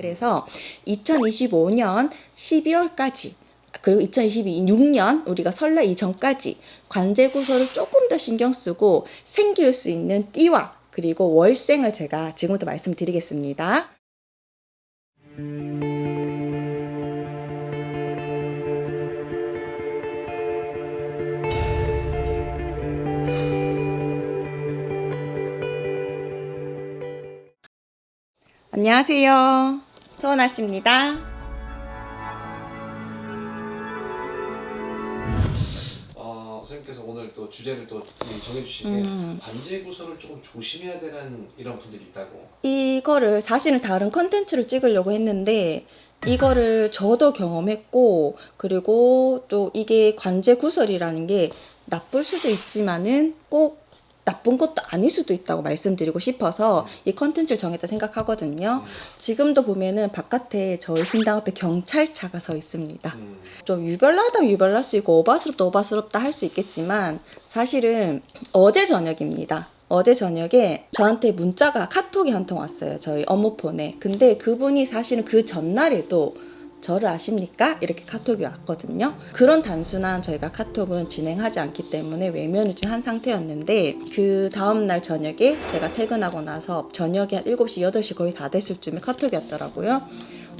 그래서 2025년 12월까지 그리고 2026년 우리가 설날 이전까지 관제 구설을 조금 더 신경 쓰고 생길 수 있는 띠와 그리고 월생을 제가 지금부터 말씀드리겠습니다. 안녕하세요. 소원아 씨입니다. 어, 선생님께서 오늘 또 주제를 또 정해주시는 음. 게 관제 구설을 조금 조심해야 되는 이런 분들이 있다고. 이거를 사실은 다른 컨텐츠를 찍으려고 했는데 이거를 저도 경험했고 그리고 또 이게 관제 구설이라는 게 나쁠 수도 있지만은 꼭 나쁜 것도 아닐 수도 있다고 말씀드리고 싶어서 이 컨텐츠를 정했다 생각하거든요. 지금도 보면은 바깥에 저희 신당 앞에 경찰차가 서 있습니다. 음, 좀 유별나다면 유별날 수 있고 오바스럽다 오바스럽다 할 수 있겠지만 사실은 어제 저녁입니다. 어제 저녁에 저한테 문자가 카톡이 한 통 왔어요. 저희 업무폰에. 근데 그분이 사실은 그 전날에도 저를 아십니까? 이렇게 카톡이 왔거든요. 그런 단순한 저희가 카톡은 진행하지 않기 때문에 외면을 좀 한 상태였는데 그 다음날 저녁에 제가 퇴근하고 나서 저녁에 한 7시, 8시 거의 다 됐을 쯤에 카톡이 왔더라고요.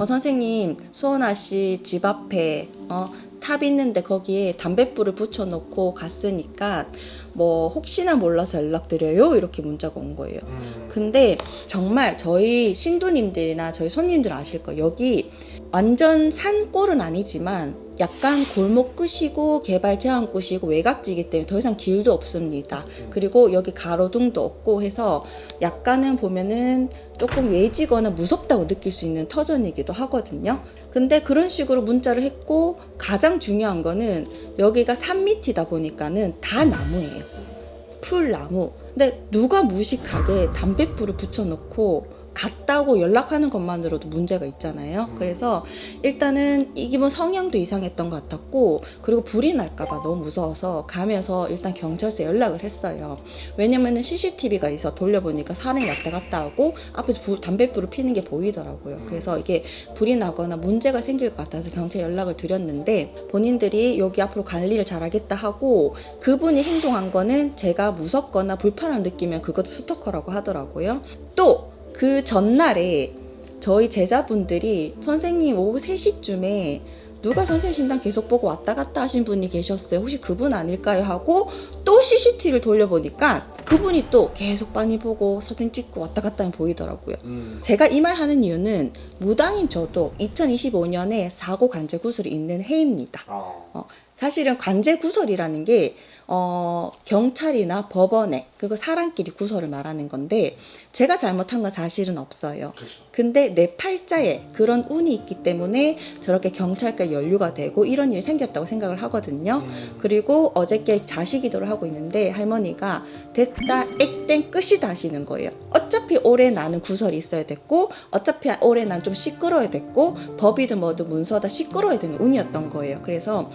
어, 선생님, 수원아 씨 집 앞에 어, 탑 있는데 거기에 담뱃불을 붙여놓고 갔으니까 뭐 혹시나 몰라서 연락드려요 이렇게 문자가 온 거예요. 음, 근데 정말 저희 신도님들이나 저희 손님들 아실 거예요. 여기 완전 산골은 아니지만 약간 골목 끝이고 개발 제한 곳이고 외곽지이기 때문에 더 이상 길도 없습니다. 그리고 여기 가로등도 없고 해서 약간은 보면은 조금 외지거나 무섭다고 느낄 수 있는 터전이기도 하거든요. 근데 그런 식으로 문자를 했고 가장 중요한 거는 여기가 산 밑이다 보니까는 다 나무예요. 풀 나무. 근데 누가 무식하게 담뱃불을 붙여놓고 갔다고 연락하는 것만으로도 문제가 있잖아요. 음. 그래서 일단은 이게 뭐 성향도 이상했던 것 같았고 그리고 불이 날까봐 너무 무서워서 가면서 일단 경찰서에 연락을 했어요. 왜냐면은 CCTV가 있어 돌려보니까 사람이 왔다 갔다 하고 앞에서 불, 담뱃불을 피는 게 보이더라고요. 음. 그래서 이게 불이 나거나 문제가 생길 것 같아서 경찰에 연락을 드렸는데 본인들이 여기 앞으로 관리를 잘하겠다 하고 그분이 행동한 거는 제가 무섭거나 불편함 느끼면 그것도 스토커라고 하더라고요. 또 그 전날에 저희 제자분들이 선생님 오후 3시쯤에 누가 선생님 신당 계속 보고 왔다 갔다 하신 분이 계셨어요. 혹시 그분 아닐까요? 하고 또 CCTV를 돌려보니까 그분이 또 계속 많이 보고 사진 찍고 왔다 갔다 보이더라고요. 음, 제가 이 말 하는 이유는 무당인 저도 2025년에 사고 관제 구슬이 있는 해입니다. 어, 사실은 관제 구설이라는 게 어, 경찰이나 법원에 그리고 사람끼리 구설을 말하는 건데 제가 잘못한 건 사실은 없어요. 그렇죠. 근데 내 팔자에 그런 운이 있기 때문에 저렇게 경찰과 연루가 되고 이런 일이 생겼다고 생각을 하거든요. 음, 그리고 어저께 자식기도를 하고 있는데 할머니가 됐다 액땡 끝이다 하시는 거예요. 어차피 올해 나는 구설이 있어야 됐고 어차피 올해 난 좀 시끄러워야 됐고 법이든 뭐든 문서다 시끄러워야 되는 운이었던 거예요. 그래서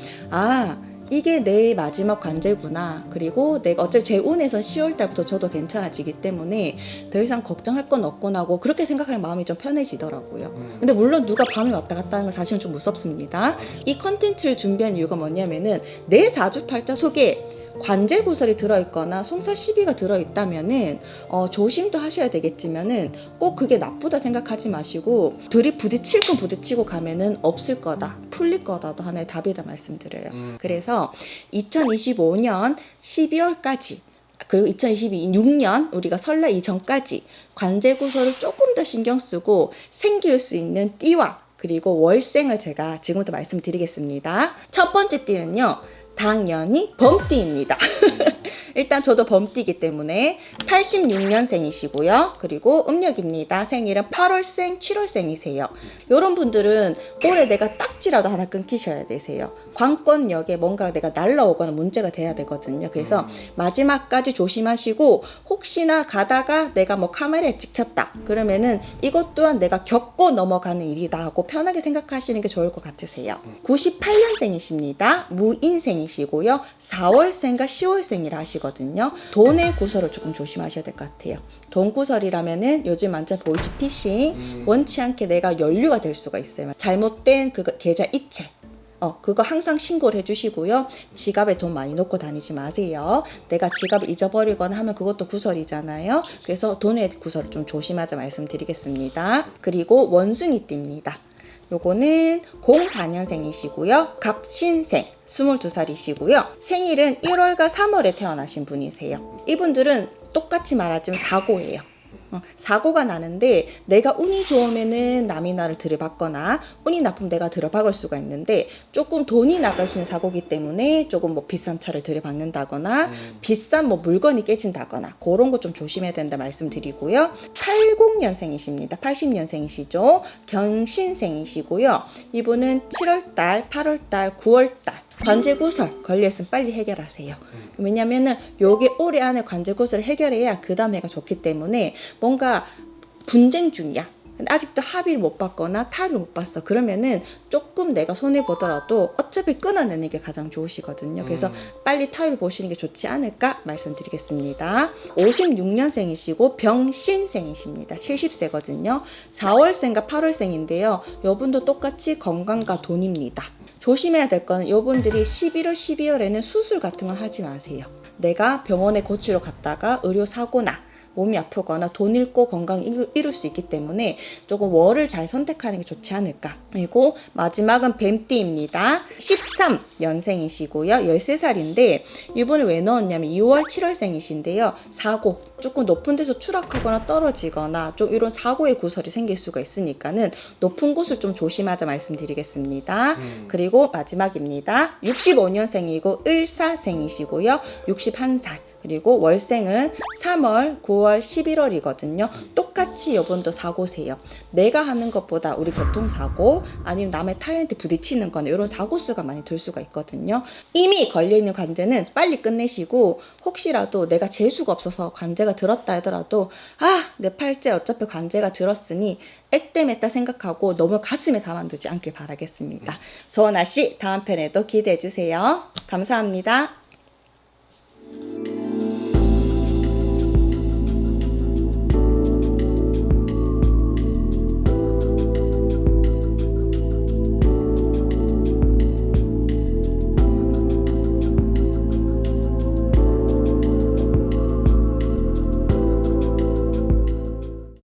아 이게 내 마지막 관제구나. 그리고 내가 어차피 제 운에선 10월 달부터 저도 괜찮아지기 때문에 더 이상 걱정할 건 없구나 하고 그렇게 생각하는 마음이 좀 편해지더라고요. 음, 근데 물론 누가 밤에 왔다 갔다 하는 건 사실은 좀 무섭습니다. 이 컨텐츠를 준비한 이유가 뭐냐면은 내 사주팔자 속에 관제 구설이 들어있거나 송사 시비가 들어있다면은 어, 조심도 하셔야 되겠지만은 꼭 그게 나쁘다 생각하지 마시고 둘이 부딪힐 건 부딪히고 가면은 없을 거다 풀릴 거다도 하나의 답이다 말씀드려요. 음, 그래서 2025년 12월까지 그리고 2026년 우리가 설날 이전까지 관제 구설을 조금 더 신경 쓰고 생길 수 있는 띠와 그리고 월생을 제가 지금부터 말씀드리겠습니다. 첫 번째 띠는요. 당연히 범띠입니다. 일단 저도 범띠이기 때문에 86년생이시고요. 그리고 음력입니다. 생일은 8월생, 7월생이세요. 이런 분들은 올해 내가 딱지라도 하나 끊기셔야 되세요. 관건역에 뭔가 내가 날라오거나 문제가 돼야 되거든요. 그래서 음, 마지막까지 조심하시고 혹시나 가다가 내가 뭐 카메라에 찍혔다 그러면은 이것 또한 내가 겪고 넘어가는 일이다 하고 편하게 생각하시는 게 좋을 것 같으세요. 음. 98년생이십니다. 무인생이시고요. 4월생과 10월생이라 하시거든요. 좋으시거든요. 돈의 구설을 조금 조심하셔야 될 것 같아요. 돈 구설이라면은 요즘 완전 보이스피싱 음. 원치 않게 내가 연루가 될 수가 있어요. 잘못된 그 계좌 이체. 어, 그거 항상 신고를 해주시고요. 지갑에 돈 많이 넣고 다니지 마세요. 내가 지갑을 잊어버리거나 하면 그것도 구설이잖아요. 그래서 돈의 구설을 좀 조심하자 말씀드리겠습니다. 그리고 원숭이띠입니다. 요거는 04년생이시고요. 갑신생 22살이시고요. 생일은 1월과 3월에 태어나신 분이세요. 이분들은 똑같이 말하자면 사고예요. 어, 사고가 나는데 내가 운이 좋으면은 남이 나를 들여받거나 운이 나쁘면 내가 들여박을 수가 있는데 조금 돈이 나갈 수 있는 사고기 때문에 조금 뭐 비싼 차를 들여받는다거나 음. 비싼 뭐 물건이 깨진다거나 그런 거 좀 조심해야 된다 말씀드리고요. 80년생이십니다. 80년생이시죠. 경신생이시고요. 이분은 7월달, 8월달, 9월달 관제 구설 걸렸으면 빨리 해결하세요. 왜냐면은 요게 올해 안에 관제 구설을 해결해야 그 다음 해가 좋기 때문에 뭔가 분쟁 중이야. 근데 아직도 합의를 못 봤거나 타를 못 봤어. 그러면은 조금 내가 손해 보더라도 어차피 끊어내는 게 가장 좋으시거든요. 그래서 음. 빨리 타율 보시는 게 좋지 않을까 말씀드리겠습니다. 56년생이시고 병신생이십니다. 70세거든요. 4월생과 8월생인데요. 요분도 똑같이 건강과 돈입니다. 조심해야 될 거는 요분들이 11월, 12월에는 수술 같은 건 하지 마세요. 내가 병원에 고치러 갔다가 의료 사고나 몸이 아프거나 돈 잃고 건강 잃- 잃을 수 있기 때문에 조금 월을 잘 선택하는 게 좋지 않을까. 그리고 마지막은 뱀띠입니다. 13년생이시고요. 13살인데 이분을 왜 넣었냐면 2월 7월생이신데요. 사고 조금 높은 데서 추락하거나 떨어지거나 좀 이런 사고의 구설이 생길 수가 있으니까는 높은 곳을 좀 조심하자 말씀드리겠습니다. 음. 그리고 마지막입니다. 65년생이고 을사생이시고요. 61살. 그리고 월생은 3월, 9월, 11월이거든요. 똑같이 이번도 사고세요. 내가 하는 것보다 우리 교통사고 아니면 남의 타인한테 부딪히는 거나 이런 사고 수가 많이 들 수가 있거든요. 이미 걸려있는 관제는 빨리 끝내시고 혹시라도 내가 재수가 없어서 관제가 들었다 하더라도 아, 내 팔째 어차피 관제가 들었으니 액땜했다 생각하고 너무 가슴에 담아두지 않길 바라겠습니다. 소원아 씨 다음 편에도 기대해 주세요. 감사합니다.